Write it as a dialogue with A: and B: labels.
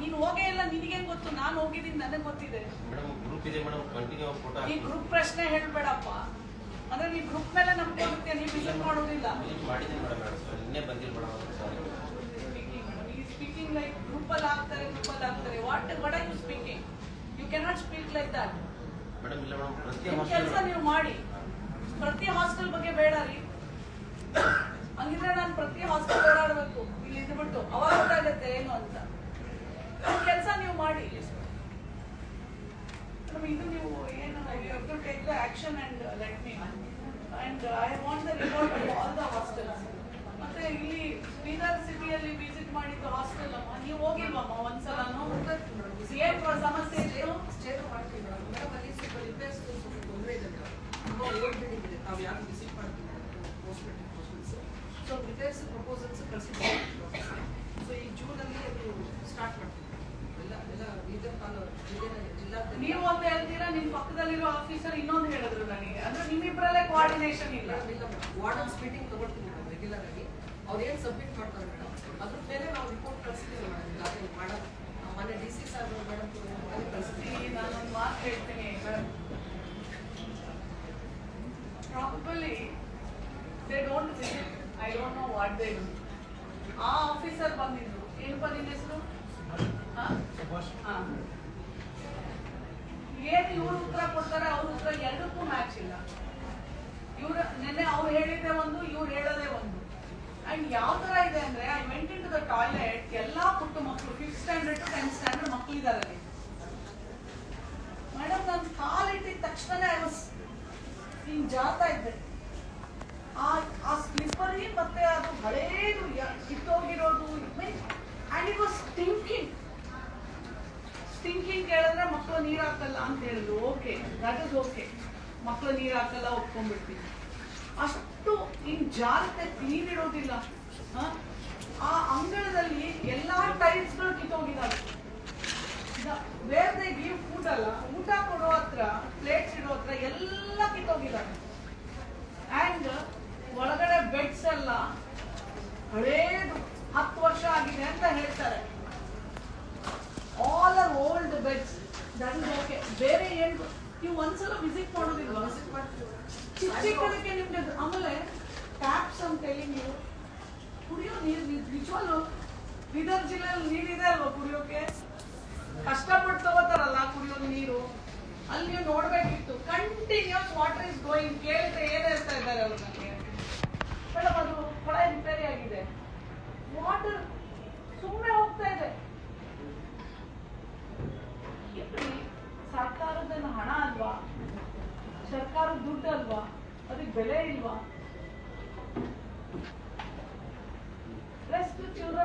A: ನೀನು ಹೋಗೇ ಇಲ್ಲ ನಿನಗೆ ಗೊತ್ತು? ನಾನು ಹೋಗಿದ್ದೀನಿ ನನಗೆ ಗೊತ್ತಿದೆ.
B: ಮೇಡಮ್ ಗ್ರೂಪ್ ಇದೆ ಮೇಡಮ್ ಕಂಟಿನ್ಯೂ ಫೋಟೋ
A: ಈ ಗ್ರೂಪ್ ಪ್ರಶ್ನೆ ಹೇಳ್ಬೇಡಪ್ಪ. ಅಂದ್ರೆ ನೀ ಗ್ರೂಪ್ ಮೇಲೆ ನಂಬ್ಕೊಂಡಿರ್ತೀಯ ನೀವು ವಿಸಿಟ್ ಮಾಡೋದಿಲ್ಲ.
B: ಮಾಡಿದ್ದೀನಿ ಮೇಡಮ್ ನಿನ್ನೆ ಬಂದಿಲ್ಲ madam sorry
A: speaking like group ಅಲ್ಲಿ ಆಗ್ತಾರೆ ಗ್ರೂಪ್ ಅಲ್ಲಿ ಆಗ್ತಾರೆ. What what you speaking you cannot speak like that
B: madam ಇಲ್ಲ ಮೇಡಮ್ ಪ್ರತಿ
A: ಕೆಲಸ ನೀವು ಮಾಡಿ. ಪ್ರತಿ ಹಾಸ್ಟೆಲ್ ಬಗ್ಗೆ ಬೇಡ ರೀ. ಹಂಗಿದ್ರೆ ನಾನು ಪ್ರತಿ ಹಾಸ್ಟೆಲ್ ಓಡಾಡಬೇಕು. ಇಲ್ಲಿ ಇದ್ಬಿಟ್ಟು ಅವಾಗ ಗೊತ್ತಾಗತ್ತೆ ಏನು ಅಂತ ಕೆಲಸ ನೀವು ಮಾಡಿ ಮೇಡಮ್, ಇದು ನೀವು ಏನು to take the action and let me and I want the report all the hostels ಮತ್ತೆ ಇಲ್ಲಿ ಬೀದರ್ ಸಿಟಿಯಲ್ಲಿ ವಿಸಿಟ್ ಮಾಡಿದ್ದು ಹಾಸ್ಟೆಲ್ ಅಮ್ಮ ನೀವು ಹೋಗಿಲ್ವಮ್ಮ ಒಂದ್ಸಲನು ಏನು ಸಮಸ್ಯೆ ಇತ್ತು?
C: ಸ್ಟೇಟ್ ಮಾಡ್ತೀವಿ ಮೇಡಮ್ ಅಲ್ಲಿ ಸ್ವಲ್ಪ ರಿಪೇರ್ಸ್ ಸ್ವಲ್ಪ ತೊಂದರೆ ಇದೆ ತುಂಬ ಇದೆ. ತಾವು ಯಾರು ವಿಸಿಟ್ ಮಾಡ್ತೀವಿ post proposals so repairs proposals ಕಳಿಸಿದ್ದೀವಿ so ಈ ಜೂನಲ್ಲಿ ಅದು ಸ್ಟಾರ್ಟ್ ಮಾಡ್ತೀವಿ ಎಲ್ಲ ಎಲ್ಲ ಬೀದರ್ ತಾಲೂಕು ಜಿಲ್ಲೆ ಜಿಲ್ಲಾ
A: ನೀವು ಅಂತ ಹೇಳ್ತೀರಾ ನಿಮ್ ಪಕ್ಕದಲ್ಲಿರೋ ಆಫೀಸರ್ ಇನ್ನೊಂದು ಹೇಳಿದ್ರು ನನಗೆ. ಅಂದ್ರೆ ನಿಮ್ಮಿಬ್ಬರಲ್ಲೇ ಕೋಆರ್ಡಿನೇಷನ್ ಇಲ್ಲ.
C: ವಾರ್ಡ್ ವಾರ್ಡನ್ಸ್ ಮೀಟಿಂಗ್ ತಗೊಳ್ತೀವಿ ಮೇಡಮ್ ರೆಗ್ಯುಲರ್ ಆಗಿ ಅವ್ರು ಏನು ಸಬ್ಮಿಟ್ ಮಾಡ್ತಾರೆ ಮೇಡಮ್ ಅದ್ರ ಮೇಲೆ ನಾವು ರಿಪೋರ್ಟ್ ಕಳಿಸ್ತೀವಿ ಮೇಡಮ್ ಅದನ್ನು ಮಾಡೋದು ಮನೆ ಡಿ ಸಿ ಸಾರ್ ಮೇಡಮ್ ಕಳಿಸ್ತೀವಿ
A: ನಾನೊಂದು ಮಾತು ಹೇಳ್ತೀನಿ probably they don't visit I don't know what they ಆ ಆಫೀಸರ್ ಬಂದಿದ್ರು. ಏನು ಬಂದಿದ್ದ ಹೆಸರು ಏನು ಇವ್ರು ಉತ್ತರ ಕೊಡ್ತಾರೆ ಅವ್ರ ಉತ್ತರ ಎರಡಕ್ಕೂ ಮ್ಯಾಚ್ ಇಲ್ಲ. ಇವ್ರ ನೆನ್ನೆ ಅವ್ರು ಹೇಳಿದ್ದೆ ಒಂದು, ಇವ್ರು ಹೇಳೋದೇ ಒಂದು. ಅಂಡ್ ಯಾವ ತರ ಇದೆ ಅಂದ್ರೆ I went in to the toilet ಎಲ್ಲಾ ಪುಟ್ಟ ಮಕ್ಕಳು fifth standard to tenth standard ಮಕ್ಕಳಿದ್ದಾರೆ ಮೇಡಮ್ ನಾನು ಕಾಲಿಟ್ಟಿದ ತಕ್ಷಣ ಐ ವಾಸ್ ಹಿಂಗ್ ಜಾತಾ ಇದ್ದೆ. ಆ ಆ ಸ್ಲಿಪ್ಪರಿ ಮತ್ತೆ ಅದು ಹಳೇದು ಯ- ಕಿತ್ತೋಗಿರೋದು and it was stinking stinking ಕೇಳಿದ್ರೆ ಮಕ್ಕಳು ನೀರು ಹಾಕಲ್ಲ ಅಂತ ಹೇಳಿದ್ರು ಓಕೆ ದಟ್ ಇಸ್ ಓಕೆ ಮಕ್ಕಳು ನೀರು ಹಾಕಲ್ಲ ಒಪ್ಕೊಂಡ್ಬಿಡ್ತೀನಿ. ಅಷ್ಟು ಇನ್ ಜಾರತೆ ಕ್ಲೀನ್ ಇಡೋದಿಲ್ಲ ಆ ಅಂಗಳದಲ್ಲಿ ಎಲ್ಲಾ ಟೈಲ್ಸ್ಗಳು ಕಿತ್ತೋಗಿದಾವೆ. ವೇರ್ ದೇ ಗಿವ್ ಫುಡ್ ಅಲ್ಲ, ಊಟ ಕೊಡೋ ಹತ್ರ ಪ್ಲೇಟ್ಸ್ ಇಡೋ ಹತ್ರ ಎಲ್ಲ ಕಿತ್ತೋಗಿದ್ದಾರೆ ಆ್ಯಂಡ್ ಒಳಗಡೆ ಬೆಡ್ಸ್ ಎಲ್ಲ ಹಳೇದು, ಹತ್ತು ವರ್ಷ ಆಗಿದೆ ಅಂತ ಹೇಳ್ತಾರೆ. ಆಲ್ ಆರ್ ಓಲ್ಡ್ ಬೆಡ್ಸ್ ಬೇರೆ ಏನು ನೀವು ಒಂದ್ಸಲ ವಿಸಿಟ್ ಮಾಡೋದಿಲ್ವಾ? ಚಿಕ್ಕ ಚಿಕ್ಕದಕ್ಕೆ ನಿಮ್ಗೆ ಆಮೇಲೆ ಟ್ಯಾಪ್ಸ್ ಅಂತೇಳಿ ನೀವು ಕುಡಿಯೋ ನೀರು ನಿಜವಾಗ್ಲು ಬೀದರ್ ಜಿಲ್ಲೆಯಲ್ಲಿ ನೀರಿದೆ ಅಲ್ವಾ ಕುಡಿಯೋಕೆ? ಕಷ್ಟಪಟ್ಟು ತಗೋತಾರಲ್ಲ ಕುಡಿಯೋ ನೀರು. ಅಲ್ಲಿ ನೀವು ನೋಡ್ಬೇಕಿತ್ತು. ಕಂಟಿನ್ಯೂಸ್ ವಾಟರ್ ಇಸ್ ಗೋಯಿಂಗ್ ಕೇಳಿದ್ರೆ ಬೆಲೆ ಇಲ್ವಾ?